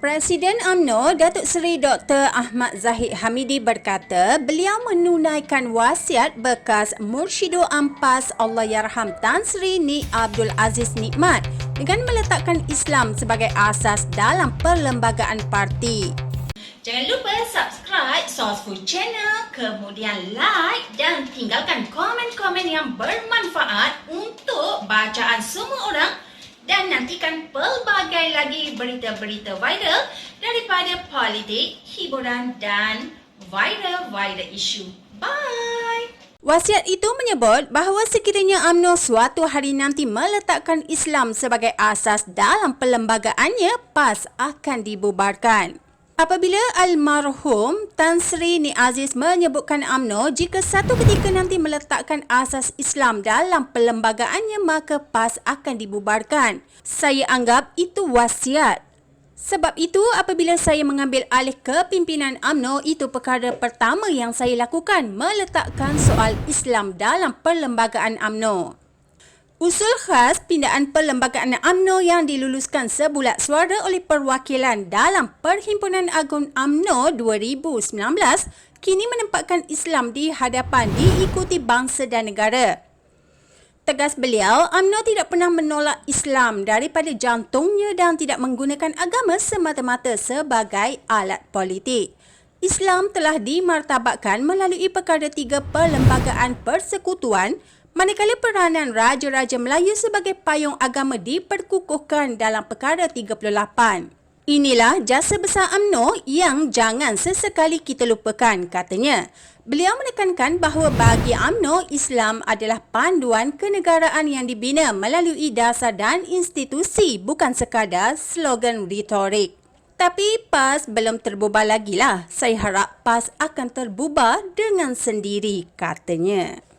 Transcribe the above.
Presiden AMNO Datuk Seri Dr. Ahmad Zahid Hamidi berkata beliau menunaikan wasiat bekas Mursyidul Ampas Allahyarham Tan Sri Ni Abdul Aziz Nikmat dengan meletakkan Islam sebagai asas dalam perlembagaan parti. Jangan lupa subscribe Source Channel, kemudian like dan tinggalkan komen-komen yang bermanfaat untuk bacaan semua orang dan nantikan pelbagai lagi berita-berita viral daripada politik, hiburan dan viral-viral isu. Bye! Wasiat itu menyebut bahawa sekiranya AMNO suatu hari nanti meletakkan Islam sebagai asas dalam perlembagaannya, PAS akan dibubarkan. Apabila almarhum Tan Sri Ni Aziz menyebutkan AMNO jika satu ketika nanti meletakkan asas Islam dalam perlembagaannya maka PAS akan dibubarkan. Saya anggap itu wasiat. Sebab itu apabila saya mengambil alih kepimpinan AMNO itu perkara pertama yang saya lakukan meletakkan soal Islam dalam perlembagaan AMNO. Usul khas pindaan perlembagaan AMNO yang diluluskan sebulat suara oleh perwakilan dalam Perhimpunan Agung AMNO 2019 kini menempatkan Islam di hadapan diikuti bangsa dan negara. Tegas beliau, AMNO tidak pernah menolak Islam daripada jantungnya dan tidak menggunakan agama semata-mata sebagai alat politik. Islam telah dimartabatkan melalui perkara tiga perlembagaan persekutuan Manakala peranan Raja-Raja Melayu sebagai payung agama diperkukuhkan dalam perkara 38. Inilah jasa besar AMNO yang jangan sesekali kita lupakan, katanya. Beliau menekankan bahawa bagi AMNO, Islam adalah panduan kenegaraan yang dibina melalui dasar dan institusi bukan sekadar slogan retorik. Tapi PAS belum terbubar lagi lah. Saya harap PAS akan terbubar dengan sendiri, katanya.